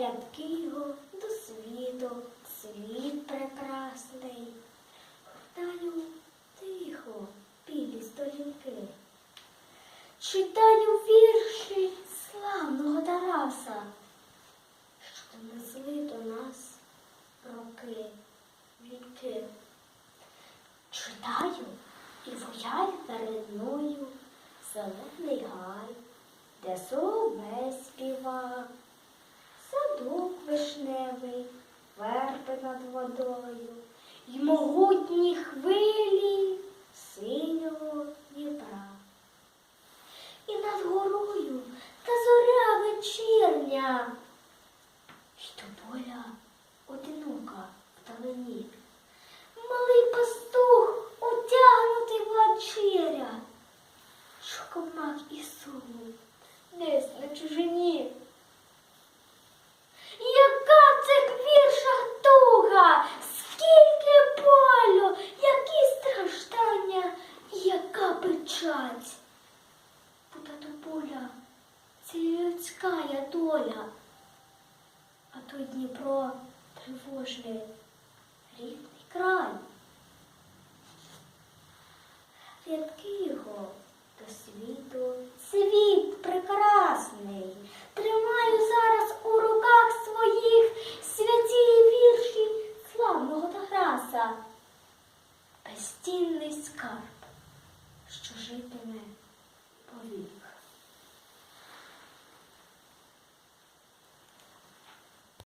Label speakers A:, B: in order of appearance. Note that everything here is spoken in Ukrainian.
A: рядки його до світу, світ прекрасний. Гортаю тихо білі сторінки. Читаю вірші славного Тараса, що несли до нас роки, віки. Читаю і вояю перед мною зелений гай, де соловей над водою, й могутні хвилі синього Дніпра. І над горою та зоря вечірня, й тополя одинока вдалині. Малий Бо та тополя це людська доля, а той Дніпро тривожний рідний край. Рядки його до світу, світ прекрасний. Тримаю зараз у руках своїх святі вірші славного Тараса. Безцінний скарб, що житиме повік.